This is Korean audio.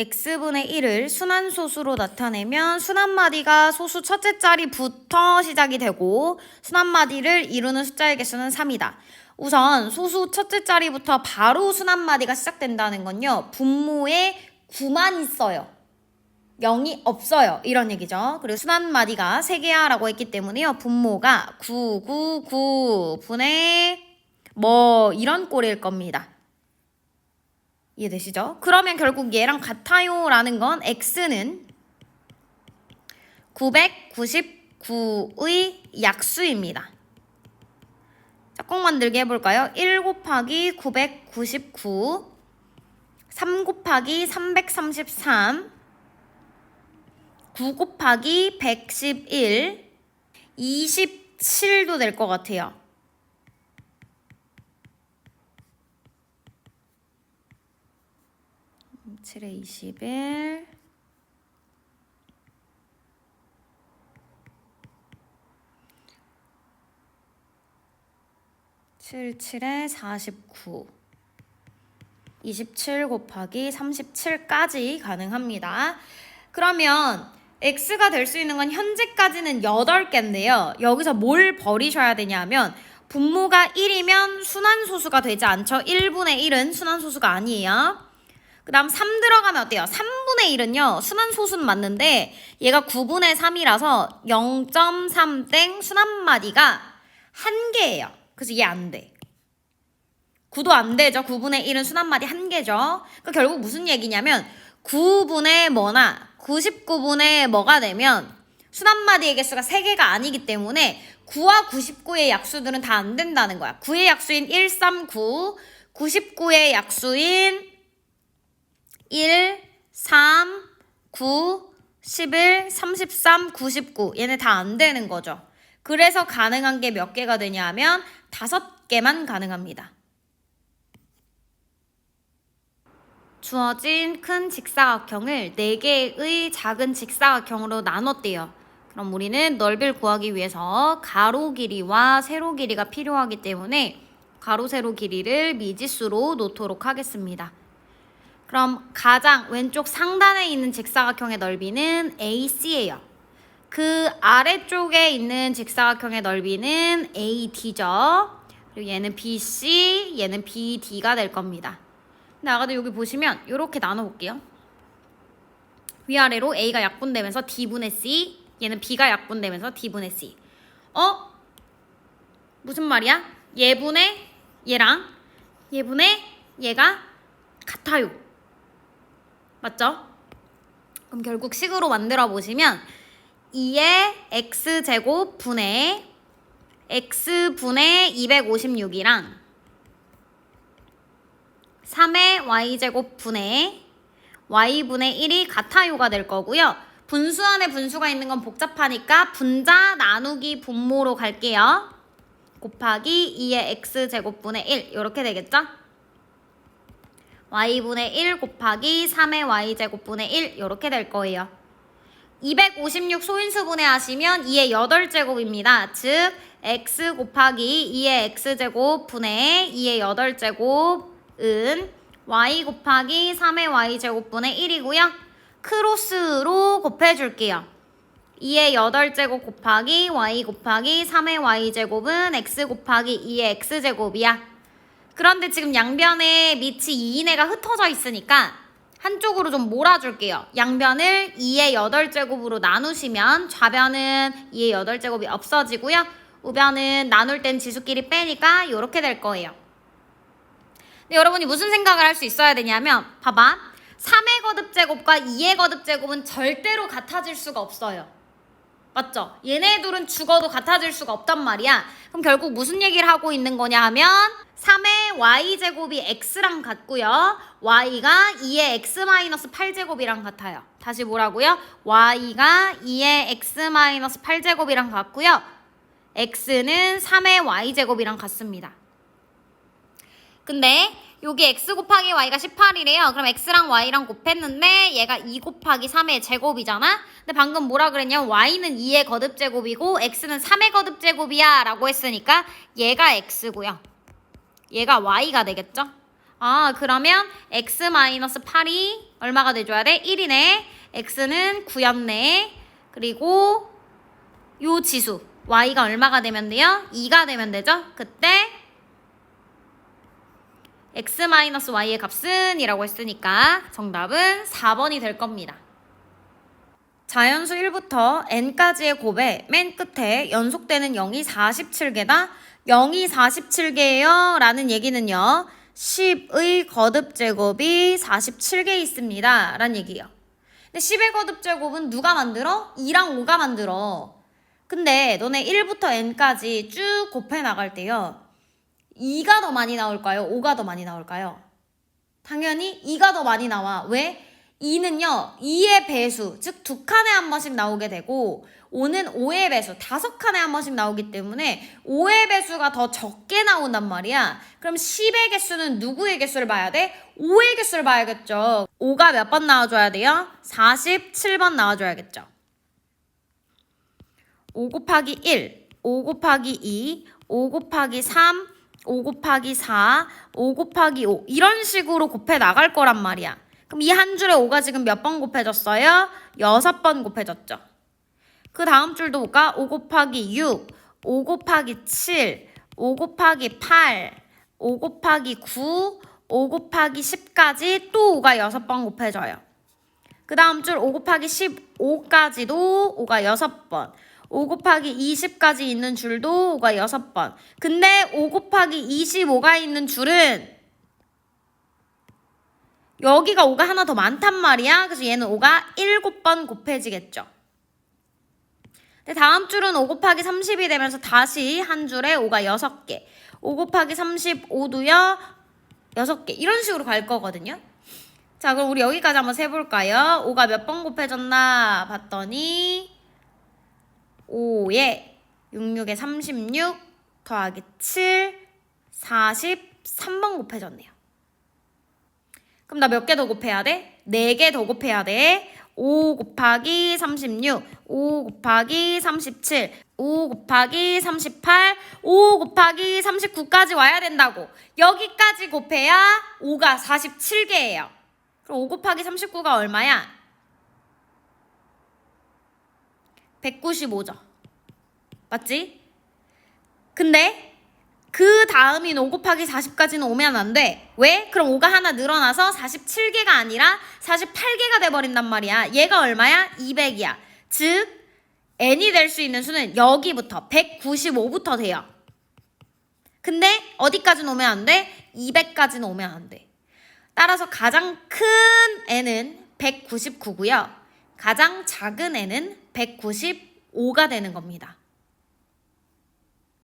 x분의 1을 순환소수로 나타내면 순환마디가 소수 첫째 자리부터 시작이 되고 순환마디를 이루는 숫자의 개수는 3이다. 우선 소수 첫째 자리부터 바로 순환마디가 시작된다는 건요. 분모에 9만 있어요. 0이 없어요. 이런 얘기죠. 그리고 순환마디가 3개야 라고 했기 때문에요. 분모가 9, 9, 9 분의 뭐 이런 꼴일 겁니다. 이해되시죠? 그러면 결국 얘랑 같아요 라는 건 x는 999의 약수입니다. 자, 꼭 만들게 해볼까요? 1 곱하기 999 3 곱하기 333 9 곱하기 111 27도 될 것 같아요. 7에 21 7, 7에 49 27 곱하기 37까지 가능합니다. 그러면 x가 될 수 있는 건 현재까지는 8개인데요. 여기서 뭘 버리셔야 되냐면 분모가 1이면 순환소수가 되지 않죠. 1분의 1은 순환소수가 아니에요. 그 다음 3 들어가면 어때요? 3분의 1은요, 순환소수는 맞는데, 얘가 9분의 3이라서 0.3땡 순환마디가 한 개예요. 그래서 얘 안 돼. 9도 안 되죠. 9분의 1은 순환마디 한 개죠. 그러니까 결국 무슨 얘기냐면, 9분의 뭐나 99분의 뭐가 되면, 순환마디의 개수가 3개가 아니기 때문에 9와 99의 약수들은 다 안 된다는 거야. 9의 약수인 1, 3, 9, 99의 약수인 1, 3, 9, 11, 33, 99 얘네 다 안 되는 거죠. 그래서 가능한 게 몇 개가 되냐 하면 다섯 개만 가능합니다. 주어진 큰 직사각형을 네개의 작은 직사각형으로 나눴대요. 그럼 우리는 넓이를 구하기 위해서 가로 길이와 세로 길이가 필요하기 때문에 가로 세로 길이를 미지수로 놓도록 하겠습니다. 그럼 가장 왼쪽 상단에 있는 직사각형의 넓이는 AC예요. 그 아래쪽에 있는 직사각형의 넓이는 AD죠. 그리고 얘는 BC, 얘는 BD가 될 겁니다. 근데 아까도 여기 보시면 이렇게 나눠볼게요. 위아래로 A가 약분되면서 D분의 C, 얘는 B가 약분되면서 D분의 C. 어? 무슨 말이야? 얘분의 얘랑 얘분의 얘가 같아요. 맞죠? 그럼 결국 식으로 만들어 보시면 2의 x제곱 분의 x분의 256이랑 3의 y제곱 분의 y분의 1이 같아요가 될 거고요. 분수 안에 분수가 있는 건 복잡하니까 분자 나누기 분모로 갈게요. 곱하기 2의 x제곱분의 1 이렇게 되겠죠? Y분의 1 곱하기 3의 y제곱분의 1 이렇게 될 거예요. 256 소인수분해 하시면 2의 8제곱입니다. 즉 x 곱하기 2의 x제곱 분의 2의 8제곱은 y 곱하기 3의 y제곱분의 1이고요. 크로스로 곱해줄게요. 2의 8제곱 곱하기 y 곱하기 3의 y제곱은 x 곱하기 2의 x제곱이야. 그런데 지금 양변에 밑이 2인회가 흩어져 있으니까 한쪽으로 좀 몰아줄게요. 양변을 2의 8제곱으로 나누시면 좌변은 2의 8제곱이 없어지고요. 우변은 나눌 땐 지수끼리 빼니까 이렇게 될 거예요. 근데 여러분이 무슨 생각을 할 수 있어야 되냐면 봐봐. 3의 거듭제곱과 2의 거듭제곱은 절대로 같아질 수가 없어요. 맞죠? 얘네 둘은 죽어도 같아질 수가 없단 말이야. 그럼 결국 무슨 얘기를 하고 있는 거냐 하면 3의 y제곱이 x랑 같고요. y가 2의 x-8제곱이랑 같아요. 다시 뭐라고요? y가 2의 x-8제곱이랑 같고요. x는 3의 y제곱이랑 같습니다. 근데 여기 x 곱하기 y가 18이래요. 그럼 x랑 y랑 곱했는데 얘가 2 곱하기 3의 제곱이잖아. 근데 방금 뭐라 그랬냐면 y는 2의 거듭 제곱이고 x는 3의 거듭 제곱이야 라고 했으니까 얘가 x고요. 얘가 y가 되겠죠? 아, 그러면 x-8이 얼마가 돼줘야 돼? 1이네. x는 9였네. 그리고 요 지수 y가 얼마가 되면 돼요? 2가 되면 되죠? 그때 x-y의 값은 이라고 했으니까 정답은 4번이 될 겁니다. 자연수 1부터 n까지의 곱에 맨 끝에 연속되는 0이 47개다. 0이 47개예요. 라는 얘기는요. 10의 거듭 제곱이 47개 있습니다. 라는 얘기예요. 근데 10의 거듭 제곱은 누가 만들어? 2랑 5가 만들어. 근데 너네 1부터 n까지 쭉 곱해 나갈 때요. 2가 더 많이 나올까요? 5가 더 많이 나올까요? 당연히 2가 더 많이 나와. 왜? 2는요, 2의 배수, 즉 두 칸에 한 번씩 나오게 되고, 5는 5의 배수, 다섯 칸에 한 번씩 나오기 때문에 5의 배수가 더 적게 나온단 말이야. 그럼 10의 개수는 누구의 개수를 봐야 돼? 5의 개수를 봐야겠죠. 5가 몇 번 나와줘야 돼요? 47번 나와줘야겠죠. 5 곱하기 1, 5 곱하기 2, 5 곱하기 3, 5 곱하기 4, 5 곱하기 5 이런 식으로 곱해 나갈 거란 말이야. 그럼 이 한 줄에 5가 지금 몇 번 곱해졌어요? 6번 곱해졌죠. 그 다음 줄도 볼까? 5 곱하기 6, 5 곱하기 7, 5 곱하기 8, 5 곱하기 9, 5 곱하기 10까지 또 5가 6번 곱해져요. 그 다음 줄 5 곱하기 15까지도 5가 6번. 5 곱하기 20까지 있는 줄도 5가 6번. 근데 5 곱하기 25가 있는 줄은 여기가 5가 하나 더 많단 말이야. 그래서 얘는 5가 7번 곱해지겠죠. 근데 다음 줄은 5 곱하기 30이 되면서 다시 한 줄에 5가 6개. 5 곱하기 35도요. 6개. 이런 식으로 갈 거거든요. 자, 그럼 우리 여기까지 한번 세볼까요? 5가 몇 번 곱해졌나 봤더니 5에 66에 36 더하기 7 43번 곱해졌네요. 그럼 나 몇 개 더 곱해야 돼? 4개 더 곱해야 돼. 5 곱하기 36, 5 곱하기 37, 5 곱하기 38, 5 곱하기 39까지 와야 된다고. 여기까지 곱해야 5가 47개예요. 그럼 5 곱하기 39가 얼마야? 195죠. 맞지? 근데 그 다음인 5 곱하기 40까지는 오면 안 돼. 왜? 그럼 5가 하나 늘어나서 47개가 아니라 48개가 돼버린단 말이야. 얘가 얼마야? 200이야. 즉, n이 될 수 있는 수는 여기부터 195부터 돼요. 근데 어디까지는 오면 안 돼? 200까지는 오면 안 돼. 따라서 가장 큰 n은 199고요. 가장 작은 n은 195가 되는 겁니다.